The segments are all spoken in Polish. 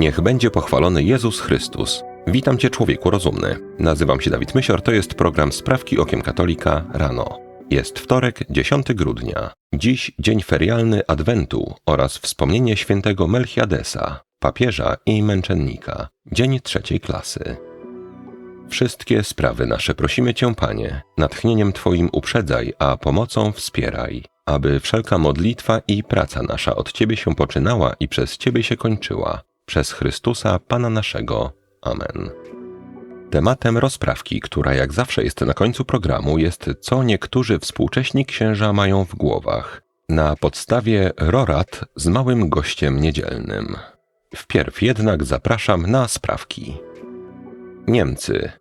Niech będzie pochwalony Jezus Chrystus. Witam Cię, człowieku rozumny. Nazywam się Dawid Mysior, to jest program Sprawki Okiem Katolika rano. Jest wtorek, 10 grudnia. Dziś dzień ferialny Adwentu oraz wspomnienie świętego Melchiadesa, papieża i męczennika. Dzień trzeciej klasy. Wszystkie sprawy nasze prosimy Cię, Panie, natchnieniem Twoim uprzedzaj, a pomocą wspieraj, aby wszelka modlitwa i praca nasza od Ciebie się poczynała i przez Ciebie się kończyła. Przez Chrystusa, Pana naszego. Amen. Tematem rozprawki, która jak zawsze jest na końcu programu, jest co niektórzy współcześni księża mają w głowach. Na podstawie rorat z małym gościem niedzielnym. Wpierw jednak zapraszam na sprawki. Niemcy.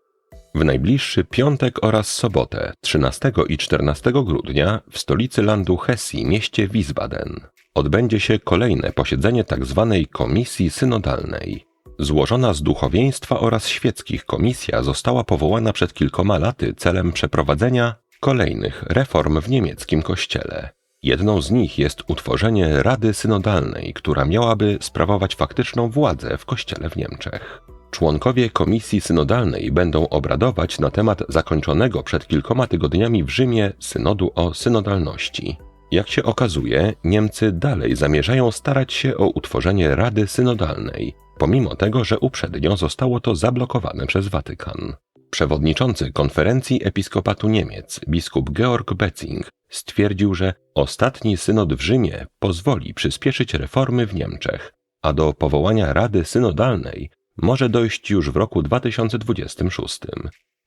W najbliższy piątek oraz sobotę, 13 i 14 grudnia, w stolicy landu Hesji, mieście Wiesbaden, odbędzie się kolejne posiedzenie tzw. Tak Komisji Synodalnej. Złożona z duchowieństwa oraz świeckich komisja została powołana przed kilkoma laty celem przeprowadzenia kolejnych reform w niemieckim kościele. Jedną z nich jest utworzenie Rady Synodalnej, która miałaby sprawować faktyczną władzę w kościele w Niemczech. Członkowie Komisji Synodalnej będą obradować na temat zakończonego przed kilkoma tygodniami w Rzymie synodu o synodalności. Jak się okazuje, Niemcy dalej zamierzają starać się o utworzenie Rady Synodalnej, pomimo tego, że uprzednio zostało to zablokowane przez Watykan. Przewodniczący konferencji episkopatu Niemiec, biskup Georg Betzing, stwierdził, że ostatni synod w Rzymie pozwoli przyspieszyć reformy w Niemczech, a do powołania Rady Synodalnej może dojść już w roku 2026.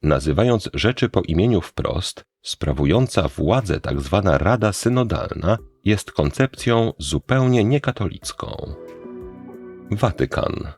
Nazywając rzeczy po imieniu wprost, sprawująca władzę tzw. Tak Rada Synodalna jest koncepcją zupełnie niekatolicką. Watykan.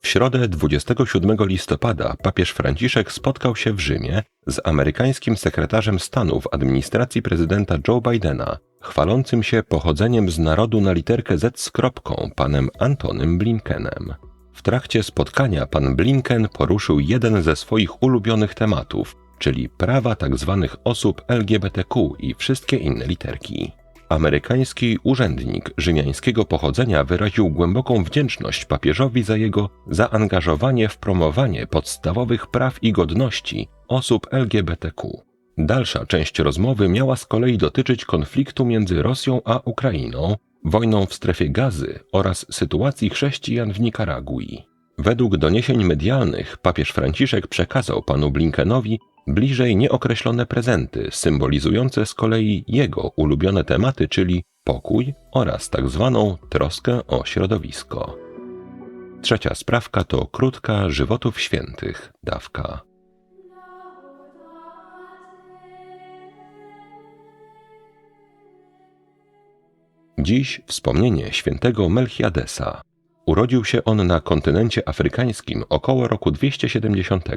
W środę 27 listopada papież Franciszek spotkał się w Rzymie z amerykańskim sekretarzem stanu w administracji prezydenta Joe Bidena, chwalącym się pochodzeniem z narodu na literkę Z z kropką, panem Antonym Blinkenem. W trakcie spotkania pan Blinken poruszył jeden ze swoich ulubionych tematów, czyli prawa tzw. Tak osób LGBTQ i wszystkie inne literki. Amerykański urzędnik rzymiańskiego pochodzenia wyraził głęboką wdzięczność papieżowi za jego zaangażowanie w promowanie podstawowych praw i godności osób LGBTQ. Dalsza część rozmowy miała z kolei dotyczyć konfliktu między Rosją a Ukrainą, wojną w strefie gazy oraz sytuacji chrześcijan w Nikaragui. Według doniesień medialnych papież Franciszek przekazał panu Blinkenowi bliżej nieokreślone prezenty, symbolizujące z kolei jego ulubione tematy, czyli pokój oraz tak zwaną troskę o środowisko. Trzecia sprawka to krótka żywotów świętych dawka. Dziś wspomnienie świętego Melchiadesa. Urodził się on na kontynencie afrykańskim około roku 270.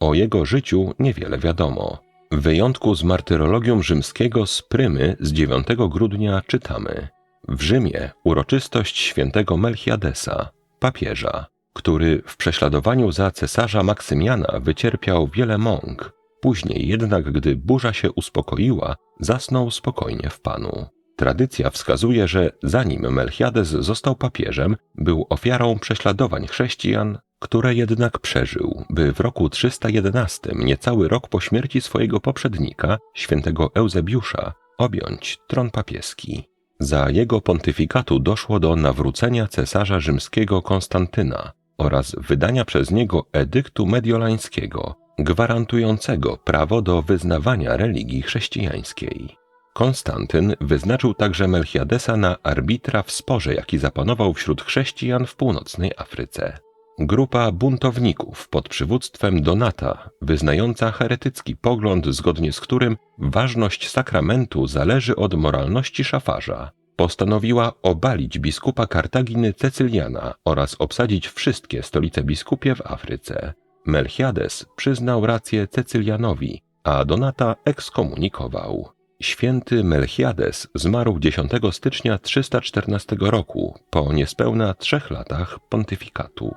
O jego życiu niewiele wiadomo. W wyjątku z martyrologium rzymskiego z Prymy z 9 grudnia czytamy w Rzymie uroczystość świętego Melchiadesa, papieża, który w prześladowaniu za cesarza Maksymiana wycierpiał wiele mąk. Później jednak, gdy burza się uspokoiła, zasnął spokojnie w Panu. Tradycja wskazuje, że zanim Melchiades został papieżem, był ofiarą prześladowań chrześcijan, które jednak przeżył, by w roku 311, niecały rok po śmierci swojego poprzednika, świętego Eusebiusza, objąć tron papieski. Za jego pontyfikatu doszło do nawrócenia cesarza rzymskiego Konstantyna oraz wydania przez niego edyktu mediolańskiego, gwarantującego prawo do wyznawania religii chrześcijańskiej. Konstantyn wyznaczył także Melchiadesa na arbitra w sporze, jaki zapanował wśród chrześcijan w północnej Afryce. Grupa buntowników pod przywództwem Donata, wyznająca heretycki pogląd, zgodnie z którym ważność sakramentu zależy od moralności szafarza, postanowiła obalić biskupa Kartaginy Cecyliana oraz obsadzić wszystkie stolice biskupie w Afryce. Melchiades przyznał rację Cecylianowi, a Donata ekskomunikował. Święty Melchiades zmarł 10 stycznia 314 roku, po niespełna trzech latach pontyfikatu.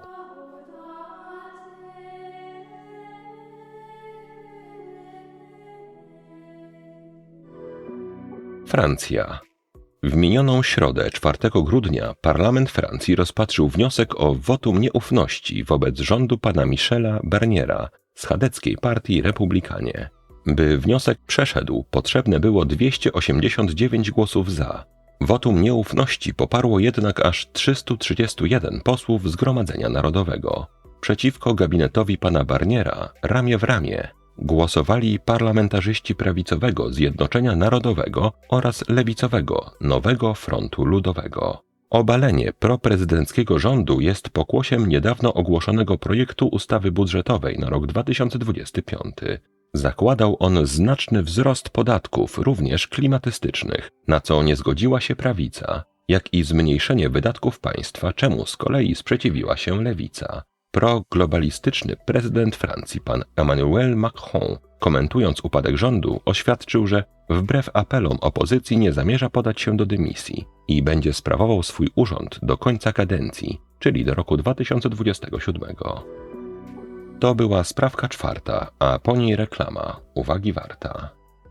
Francja. W minioną środę 4 grudnia parlament Francji rozpatrzył wniosek o wotum nieufności wobec rządu pana Michela Barniera z chadeckiej partii Republikanie. By wniosek przeszedł, potrzebne było 289 głosów za. Wotum nieufności poparło jednak aż 331 posłów Zgromadzenia Narodowego. Przeciwko gabinetowi pana Barniera, ramię w ramię, głosowali parlamentarzyści prawicowego Zjednoczenia Narodowego oraz lewicowego Nowego Frontu Ludowego. Obalenie proprezydenckiego rządu jest pokłosiem niedawno ogłoszonego projektu ustawy budżetowej na rok 2025. Zakładał on znaczny wzrost podatków, również klimatystycznych, na co nie zgodziła się prawica, jak i zmniejszenie wydatków państwa, czemu z kolei sprzeciwiła się lewica. Proglobalistyczny prezydent Francji pan Emmanuel Macron, komentując upadek rządu, oświadczył, że wbrew apelom opozycji nie zamierza podać się do dymisji i będzie sprawował swój urząd do końca kadencji, czyli do roku 2027. To była sprawka czwarta, a po niej reklama, uwagi warta.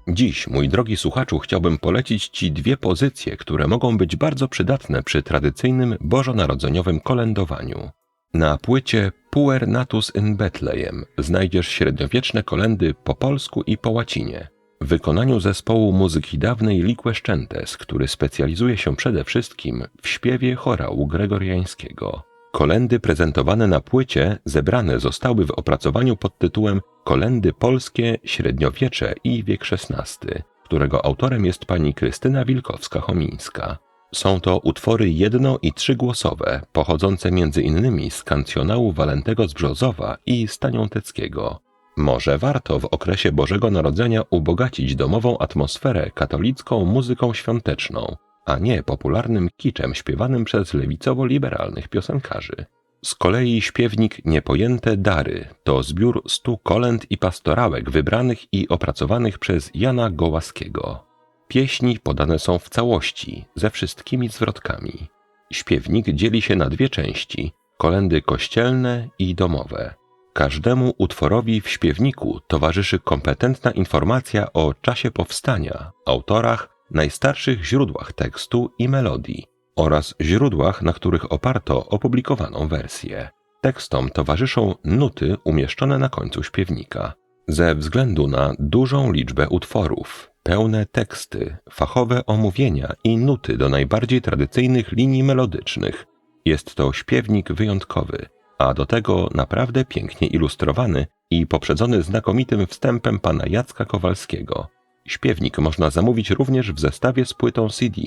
Dziś, mój drogi słuchaczu, chciałbym polecić Ci dwie pozycje, które mogą być bardzo przydatne przy tradycyjnym bożonarodzeniowym kolędowaniu. Na płycie Puer Natus in Bethlehem znajdziesz średniowieczne kolendy po polsku i po łacinie. W wykonaniu zespołu muzyki dawnej Liquescentes, który specjalizuje się przede wszystkim w śpiewie chorału gregoriańskiego. Kolendy prezentowane na płycie zebrane zostały w opracowaniu pod tytułem Kolendy polskie, średniowiecze i wiek XVI, którego autorem jest pani Krystyna Wilkowska-Chomińska. Są to utwory jedno- i trzygłosowe, pochodzące m.in. z kancjonału Walentego z Brzozowa i Staniąteckiego. Może warto w okresie Bożego Narodzenia ubogacić domową atmosferę katolicką muzyką świąteczną, a nie popularnym kiczem śpiewanym przez lewicowo-liberalnych piosenkarzy. Z kolei śpiewnik Niepojęte Dary to zbiór stu kolęd i pastorałek wybranych i opracowanych przez Jana Gołaskiego. Pieśni podane są w całości, ze wszystkimi zwrotkami. Śpiewnik dzieli się na dwie części: kolendy kościelne i domowe. Każdemu utworowi w śpiewniku towarzyszy kompetentna informacja o czasie powstania, autorach, najstarszych źródłach tekstu i melodii oraz źródłach, na których oparto opublikowaną wersję. Tekstom towarzyszą nuty umieszczone na końcu śpiewnika. Ze względu na dużą liczbę utworów, pełne teksty, fachowe omówienia i nuty do najbardziej tradycyjnych linii melodycznych. Jest to śpiewnik wyjątkowy, a do tego naprawdę pięknie ilustrowany i poprzedzony znakomitym wstępem pana Jacka Kowalskiego. Śpiewnik można zamówić również w zestawie z płytą CD,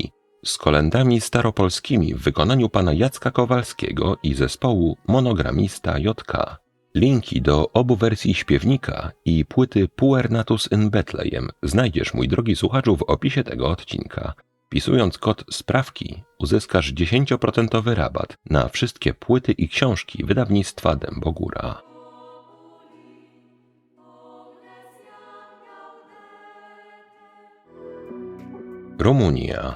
z kolendami staropolskimi w wykonaniu pana Jacka Kowalskiego i zespołu Monogramista JK. Linki do obu wersji śpiewnika i płyty Puernatus in Bethlehem znajdziesz, mój drogi słuchaczu, w opisie tego odcinka. Wpisując kod sprawki uzyskasz 10% rabat na wszystkie płyty i książki wydawnictwa Dębogóra. Rumunia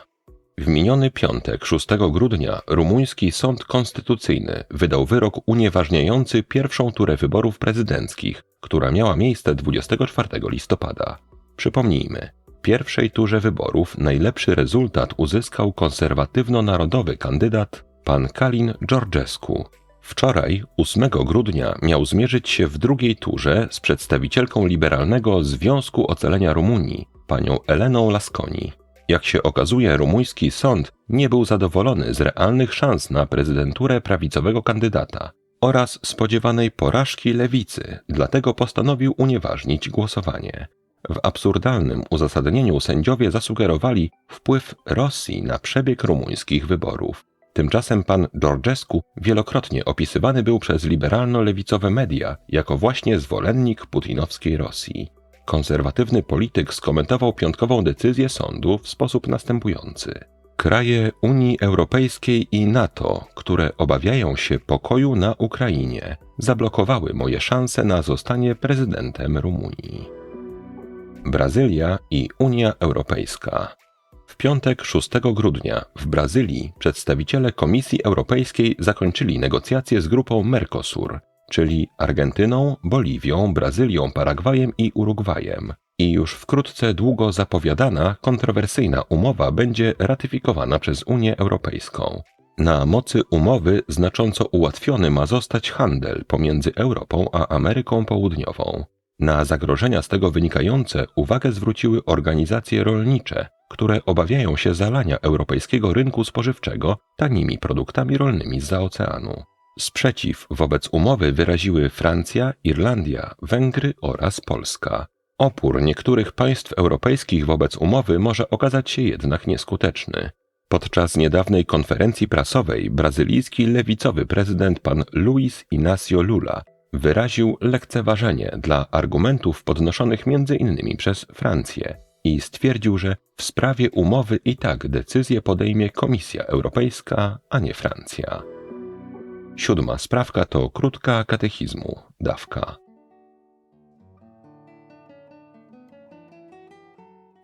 w miniony piątek, 6 grudnia, rumuński sąd konstytucyjny wydał wyrok unieważniający pierwszą turę wyborów prezydenckich, która miała miejsce 24 listopada. Przypomnijmy, w pierwszej turze wyborów najlepszy rezultat uzyskał konserwatywno-narodowy kandydat pan Kalin Georgescu. Wczoraj, 8 grudnia, miał zmierzyć się w drugiej turze z przedstawicielką liberalnego Związku Ocalenia Rumunii, panią Eleną Lasconi. Jak się okazuje, rumuński sąd nie był zadowolony z realnych szans na prezydenturę prawicowego kandydata oraz spodziewanej porażki lewicy, dlatego postanowił unieważnić głosowanie. W absurdalnym uzasadnieniu sędziowie zasugerowali wpływ Rosji na przebieg rumuńskich wyborów. Tymczasem pan Georgescu wielokrotnie opisywany był przez liberalno-lewicowe media jako właśnie zwolennik putinowskiej Rosji. Konserwatywny polityk skomentował piątkową decyzję sądu w sposób następujący. Kraje Unii Europejskiej i NATO, które obawiają się pokoju na Ukrainie, zablokowały moje szanse na zostanie prezydentem Rumunii. Brazylia i Unia Europejska. W piątek 6 grudnia w Brazylii przedstawiciele Komisji Europejskiej zakończyli negocjacje z grupą Mercosur, czyli Argentyną, Boliwią, Brazylią, Paragwajem i Urugwajem. i już wkrótce długo zapowiadana, kontrowersyjna umowa będzie ratyfikowana przez Unię Europejską. Na mocy umowy znacząco ułatwiony ma zostać handel pomiędzy Europą a Ameryką Południową. Na zagrożenia z tego wynikające uwagę zwróciły organizacje rolnicze, które obawiają się zalania europejskiego rynku spożywczego tanimi produktami rolnymi z oceanu. Sprzeciw wobec umowy wyraziły Francja, Irlandia, Węgry oraz Polska. Opór niektórych państw europejskich wobec umowy może okazać się jednak nieskuteczny. Podczas niedawnej konferencji prasowej brazylijski lewicowy prezydent pan Luiz Inácio Lula wyraził lekceważenie dla argumentów podnoszonych m.in. przez Francję i stwierdził, że w sprawie umowy i tak decyzję podejmie Komisja Europejska, a nie Francja. Siódma sprawka to krótka katechizmu, dawka.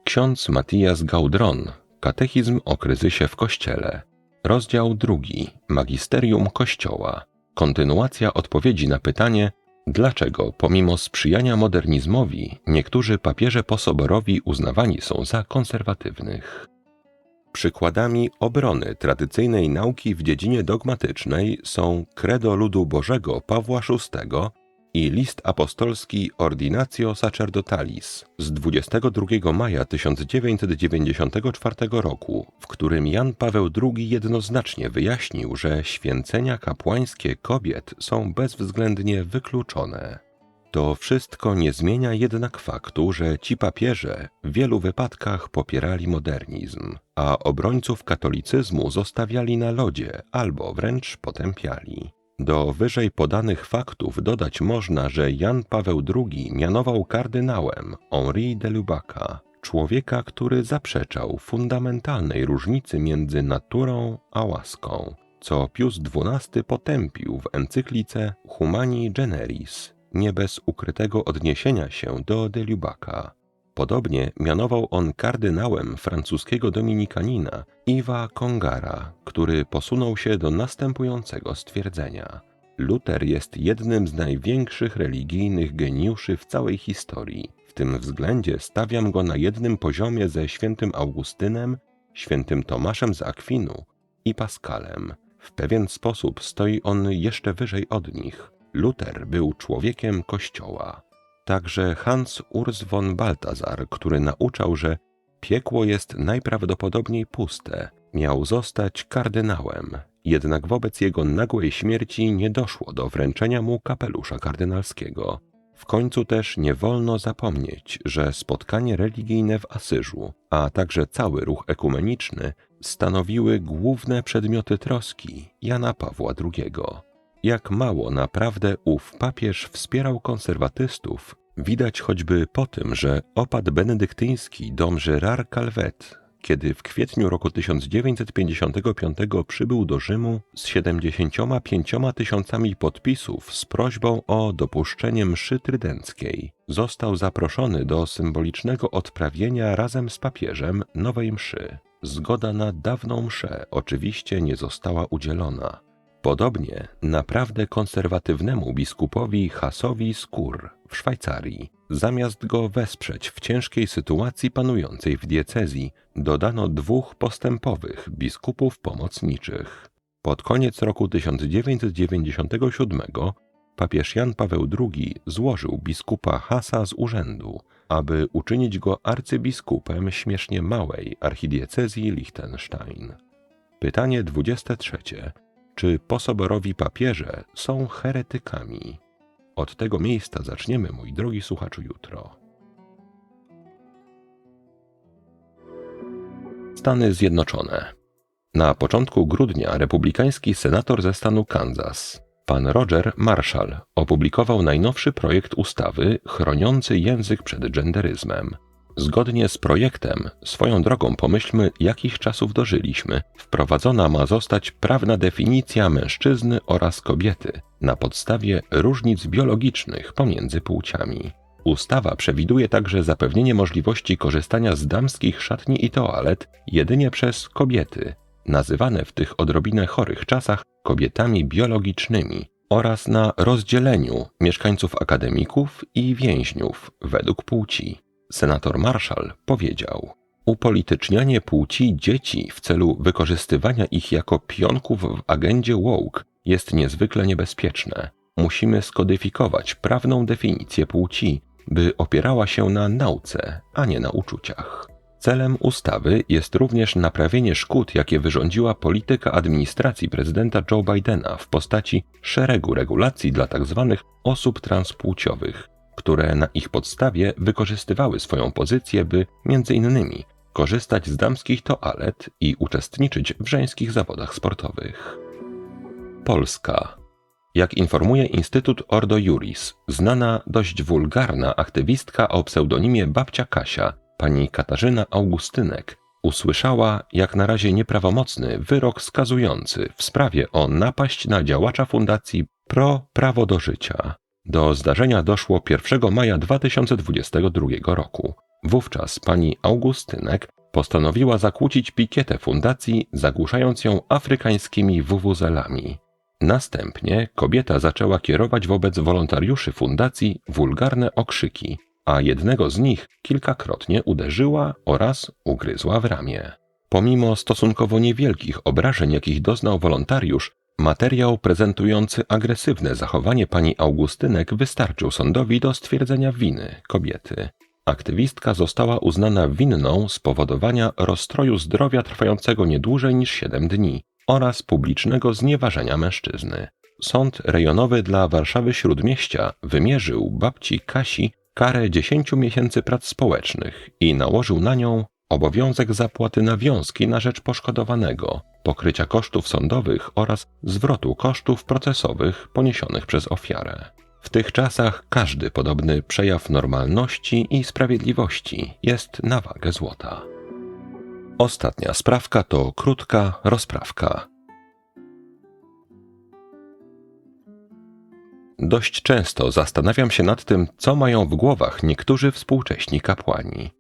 Ksiądz Matthias Gaudron, Katechizm o kryzysie w Kościele, rozdział drugi, Magisterium Kościoła, kontynuacja odpowiedzi na pytanie, dlaczego pomimo sprzyjania modernizmowi niektórzy papieże posoborowi uznawani są za konserwatywnych. Przykładami obrony tradycyjnej nauki w dziedzinie dogmatycznej są Credo Ludu Bożego Pawła VI i list apostolski Ordinatio Sacerdotalis z 22 maja 1994 roku, w którym Jan Paweł II jednoznacznie wyjaśnił, że święcenia kapłańskie kobiet są bezwzględnie wykluczone. To wszystko nie zmienia jednak faktu, że ci papieże w wielu wypadkach popierali modernizm, a obrońców katolicyzmu zostawiali na lodzie albo wręcz potępiali. Do wyżej podanych faktów dodać można, że Jan Paweł II mianował kardynałem Henri de Lubaca, człowieka, który zaprzeczał fundamentalnej różnicy między naturą a łaską, co Pius XII potępił w encyklice Humani Generis, nie bez ukrytego odniesienia się do de Lubaca. Podobnie mianował on kardynałem francuskiego dominikanina Iwa Kongara, który posunął się do następującego stwierdzenia. Luther jest jednym z największych religijnych geniuszy w całej historii. W tym względzie stawiam go na jednym poziomie ze świętym Augustynem, świętym Tomaszem z Akwinu i Pascalem. W pewien sposób stoi on jeszcze wyżej od nich. Luther był człowiekiem Kościoła. Także Hans Urs von Balthasar, który nauczał, że piekło jest najprawdopodobniej puste, miał zostać kardynałem, jednak wobec jego nagłej śmierci nie doszło do wręczenia mu kapelusza kardynalskiego. W końcu też nie wolno zapomnieć, że spotkanie religijne w Asyżu, a także cały ruch ekumeniczny stanowiły główne przedmioty troski Jana Pawła II. Jak mało naprawdę ów papież wspierał konserwatystów, widać choćby po tym, że opad benedyktyński dom Gérard Calvet, kiedy w kwietniu roku 1955 przybył do Rzymu z 75 tysiącami podpisów z prośbą o dopuszczenie mszy trydenckiej, został zaproszony do symbolicznego odprawienia razem z papieżem nowej mszy. Zgoda na dawną mszę oczywiście nie została udzielona. Podobnie naprawdę konserwatywnemu biskupowi Hasowi Skur w Szwajcarii, zamiast go wesprzeć w ciężkiej sytuacji panującej w diecezji, dodano dwóch postępowych biskupów pomocniczych. Pod koniec roku 1997 papież Jan Paweł II złożył biskupa Hasa z urzędu, aby uczynić go arcybiskupem śmiesznie małej archidiecezji Liechtenstein. Pytanie 23 czy posoborowi papieże są heretykami. Od tego miejsca zaczniemy, mój drogi słuchaczu, jutro. Stany Zjednoczone. Na początku grudnia republikański senator ze stanu Kansas, pan Roger Marshall, opublikował najnowszy projekt ustawy chroniący język przed genderyzmem. Zgodnie z projektem, swoją drogą pomyślmy, jakich czasów dożyliśmy, wprowadzona ma zostać prawna definicja mężczyzny oraz kobiety na podstawie różnic biologicznych pomiędzy płciami. Ustawa przewiduje także zapewnienie możliwości korzystania z damskich szatni i toalet jedynie przez kobiety, nazywane w tych odrobinę chorych czasach kobietami biologicznymi, oraz na rozdzieleniu mieszkańców akademików i więźniów według płci. Senator Marshall powiedział: Upolitycznianie płci dzieci w celu wykorzystywania ich jako pionków w agendzie woke jest niezwykle niebezpieczne. Musimy skodyfikować prawną definicję płci, by opierała się na nauce, a nie na uczuciach. Celem ustawy jest również naprawienie szkód, jakie wyrządziła polityka administracji prezydenta Joe Bidena w postaci szeregu regulacji dla tzw. Tak osób transpłciowych, które na ich podstawie wykorzystywały swoją pozycję, by między innymi korzystać z damskich toalet i uczestniczyć w żeńskich zawodach sportowych. Polska. Jak informuje Instytut Ordo Juris, znana dość wulgarna aktywistka o pseudonimie Babcia Kasia, pani Katarzyna Augustynek, usłyszała jak na razie nieprawomocny wyrok skazujący w sprawie o napaść na działacza Fundacji Pro Prawo do Życia. Do zdarzenia doszło 1 maja 2022 roku. Wówczas pani Augustynek postanowiła zakłócić pikietę fundacji, zagłuszając ją afrykańskimi wuwuzelami. Następnie kobieta zaczęła kierować wobec wolontariuszy fundacji wulgarne okrzyki, a jednego z nich kilkakrotnie uderzyła oraz ugryzła w ramię. Pomimo stosunkowo niewielkich obrażeń, jakich doznał wolontariusz, materiał prezentujący agresywne zachowanie pani Augustynek wystarczył sądowi do stwierdzenia winy kobiety. Aktywistka została uznana winną spowodowania rozstroju zdrowia trwającego nie dłużej niż 7 dni oraz publicznego znieważenia mężczyzny. Sąd rejonowy dla Warszawy Śródmieścia wymierzył babci Kasi karę 10 miesięcy prac społecznych i nałożył na nią obowiązek zapłaty nawiązki na rzecz poszkodowanego, pokrycia kosztów sądowych oraz zwrotu kosztów procesowych poniesionych przez ofiarę. W tych czasach każdy podobny przejaw normalności i sprawiedliwości jest na wagę złota. Ostatnia sprawka to krótka rozprawka. Dość często zastanawiam się nad tym, co mają w głowach niektórzy współcześni kapłani.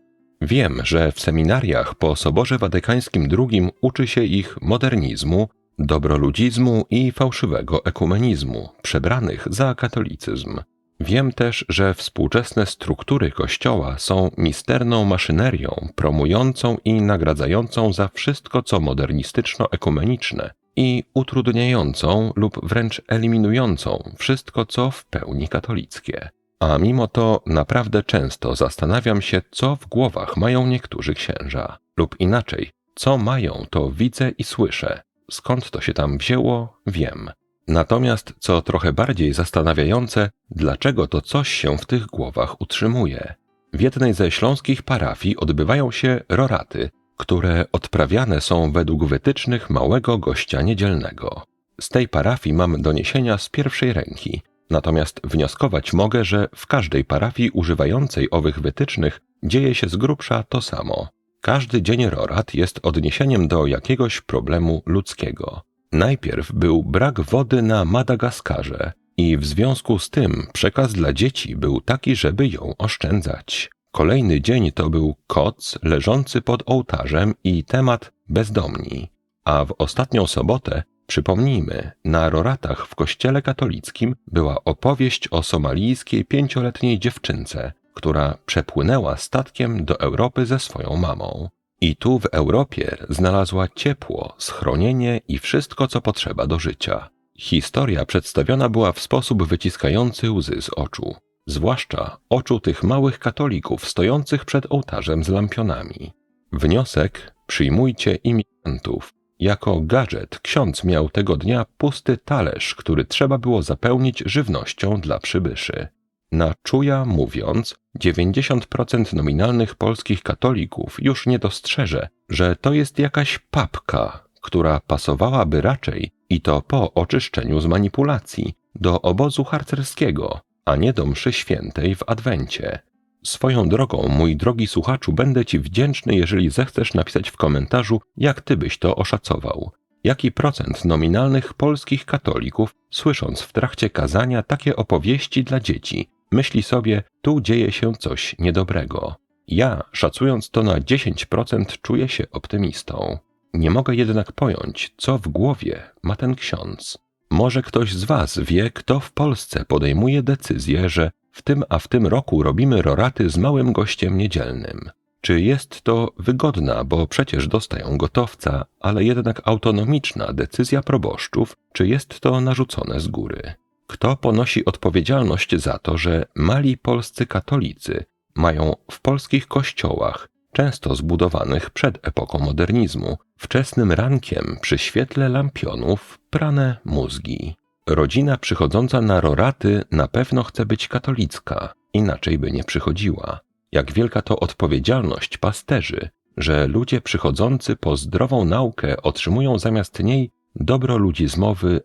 Wiem, że w seminariach po Soborze Watykańskim II uczy się ich modernizmu, dobroludzizmu i fałszywego ekumenizmu, przebranych za katolicyzm. Wiem też, że współczesne struktury Kościoła są misterną maszynerią promującą i nagradzającą za wszystko, co modernistyczno-ekumeniczne i utrudniającą lub wręcz eliminującą wszystko, co w pełni katolickie. A mimo to naprawdę często zastanawiam się, co w głowach mają niektórzy księża, lub inaczej, co mają, to widzę i słyszę. Skąd to się tam wzięło, wiem. Natomiast, co trochę bardziej zastanawiające, dlaczego to coś się w tych głowach utrzymuje. W jednej ze śląskich parafii odbywają się roraty, które odprawiane są według wytycznych małego gościa niedzielnego. Z tej parafii mam doniesienia z pierwszej ręki, natomiast wnioskować mogę, że w każdej parafii używającej owych wytycznych dzieje się z grubsza to samo. Każdy dzień rorat jest odniesieniem do jakiegoś problemu ludzkiego. Najpierw był brak wody na Madagaskarze i w związku z tym przekaz dla dzieci był taki, żeby ją oszczędzać. Kolejny dzień to był koc leżący pod ołtarzem i temat bezdomni. A w ostatnią sobotę, przypomnijmy, na roratach w kościele katolickim była opowieść o somalijskiej pięcioletniej dziewczynce, która przepłynęła statkiem do Europy ze swoją mamą. I tu w Europie znalazła ciepło, schronienie i wszystko, co potrzeba do życia. Historia przedstawiona była w sposób wyciskający łzy z oczu, zwłaszcza oczu tych małych katolików stojących przed ołtarzem z lampionami. Wniosek przyjmujcie imigrantów. Jako gadżet ksiądz miał tego dnia pusty talerz, który trzeba było zapełnić żywnością dla przybyszy. Na czuja mówiąc, 90% nominalnych polskich katolików już nie dostrzeże, że to jest jakaś papka, która pasowałaby raczej, i to po oczyszczeniu z manipulacji, do obozu harcerskiego, a nie do mszy świętej w Adwencie. Swoją drogą, mój drogi słuchaczu, będę Ci wdzięczny, jeżeli zechcesz napisać w komentarzu, jak Ty byś to oszacował. Jaki procent nominalnych polskich katolików, słysząc w trakcie kazania takie opowieści dla dzieci, myśli sobie, tu dzieje się coś niedobrego. Ja, szacując to na 10%, czuję się optymistą. Nie mogę jednak pojąć, co w głowie ma ten ksiądz. Może ktoś z Was wie, kto w Polsce podejmuje decyzję, że W tym a w tym roku robimy roraty z małym gościem niedzielnym. Czy jest to wygodna, bo przecież dostają gotowca, ale jednak autonomiczna decyzja proboszczów, czy jest to narzucone z góry? Kto ponosi odpowiedzialność za to, że mali polscy katolicy mają w polskich kościołach, często zbudowanych przed epoką modernizmu, wczesnym rankiem przy świetle lampionów prane mózgi? Rodzina przychodząca na roraty na pewno chce być katolicka, inaczej by nie przychodziła. Jak wielka to odpowiedzialność pasterzy, że ludzie przychodzący po zdrową naukę otrzymują zamiast niej dobro ludzi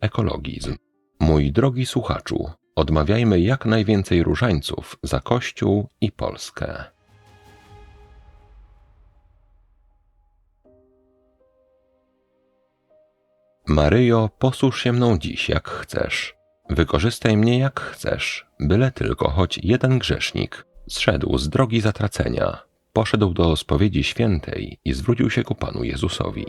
ekologizm. Mój drogi słuchaczu, odmawiajmy jak najwięcej różańców za Kościół i Polskę. Maryjo, posłuż się mną dziś jak chcesz. Wykorzystaj mnie jak chcesz, byle tylko choć jeden grzesznik zszedł z drogi zatracenia, poszedł do spowiedzi świętej i zwrócił się ku Panu Jezusowi.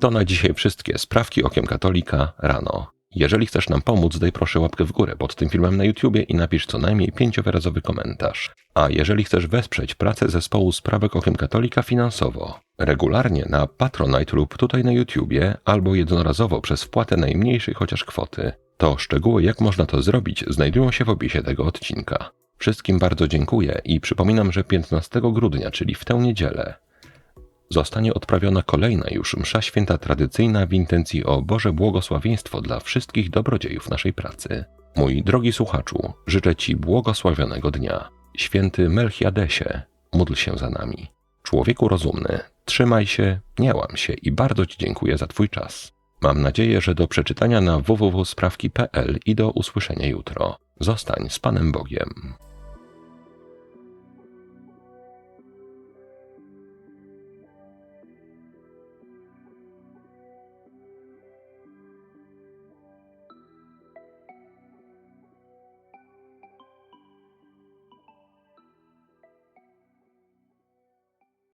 To na dzisiaj wszystkie sprawki okiem katolika rano. Jeżeli chcesz nam pomóc, daj proszę łapkę w górę pod tym filmem na YouTubie i napisz co najmniej pięciowyrazowy komentarz. A jeżeli chcesz wesprzeć pracę zespołu Sprawek Okiem Katolika finansowo, regularnie na Patronite lub tutaj na YouTubie, albo jednorazowo przez wpłatę najmniejszej chociaż kwoty, to szczegóły jak można to zrobić znajdują się w opisie tego odcinka. Wszystkim bardzo dziękuję i przypominam, że 15 grudnia, czyli w tę niedzielę, zostanie odprawiona kolejna już msza święta tradycyjna w intencji o Boże błogosławieństwo dla wszystkich dobrodziejów naszej pracy. Mój drogi słuchaczu, życzę Ci błogosławionego dnia. Święty Melchiadesie, módl się za nami. Człowieku rozumny, trzymaj się, nie łam się i bardzo Ci dziękuję za Twój czas. Mam nadzieję, że do przeczytania na www.sprawki.pl i do usłyszenia jutro. Zostań z Panem Bogiem.